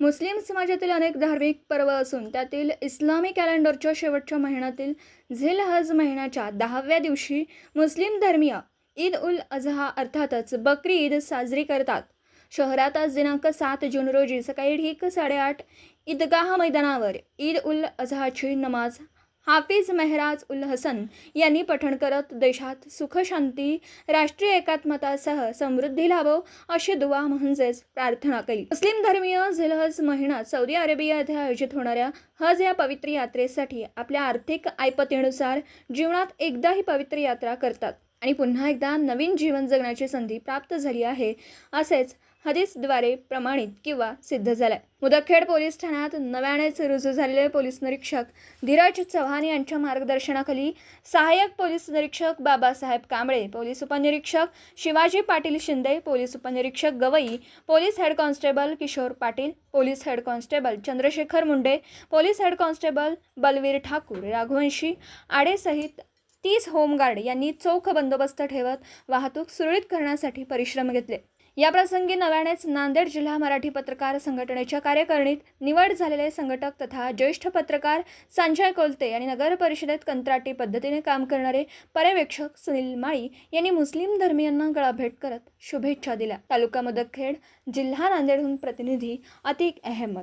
मुस्लिम समाजातील अनेक धार्मिक पर्व असून त्यातील इस्लामी कॅलेंडरच्या शेवटच्या महिन्यातील झिल हज महिन्याच्या दहाव्या दिवशी मुस्लिम धर्मीय ईद उल अझहा अर्थातच बकरी ईद साजरी करतात. शहरात आज दिनांक सात जून रोजी सकाळी ठीक साडेआठ ईदगाह मैदानावर ईद उल अझहाची नमाज हाफिज मेहराज उल हसन यांनी पठण करत देशात सुखशांती राष्ट्रीय एकात्मतासह समृद्धी लाभो अशी दुवा म्हणजेच प्रार्थना केली. मुस्लिम धर्मीय झिलहज महिना सौदी अरेबिया येथे आयोजित होणाऱ्या हज या पवित्र यात्रेसाठी आपल्या आर्थिक ऐपतीनुसार जीवनात एकदा ही पवित्र यात्रा करतात आणि पुन्हा एकदा नवीन जीवन जगण्याची संधी प्राप्त झाली आहे असेच हदीसद्वारे प्रमाणित किंवा सिद्ध झालंय. मुदखेड पोलीस ठाण्यात नव्यानेच रुजू झालेले पोलीस निरीक्षक धीरज चव्हाण यांच्या मार्गदर्शनाखाली सहाय्यक पोलीस निरीक्षक बाबासाहेब कांबळे पोलीस उपनिरीक्षक शिवाजी पाटील शिंदे पोलीस उपनिरीक्षक Gavai police head constable Kishor Patil police head constable Chandrashekhar Munde police head constable Balveer Thakur Raghuvanshi आडेसहित तीस होमगार्ड यांनी चोख बंदोबस्त ठेवत वाहतूक सुरळीत करण्यासाठी परिश्रम घेतले. याप्रसंगी नव्यानेच नांदेड जिल्हा मराठी पत्रकार संघटनेच्या कार्यकारिणीत निवड झालेले संघटक तथा ज्येष्ठ पत्रकार संजय कोलते आणि नगर परिषदेत कंत्राटी पद्धतीने काम करणारे पर्यवेक्षक सुनील माळी यांनी मुस्लिम धर्मियांना गळाभेट करत शुभेच्छा दिल्या. तालुका मदखेड जिल्हा नांदेडहून प्रतिनिधी अतिक अहमद.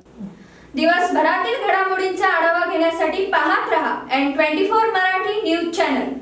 दिवसभरातील घडामोडींचा आढावा घेण्यासाठी पाहत रहा N twenty four Marathi news channel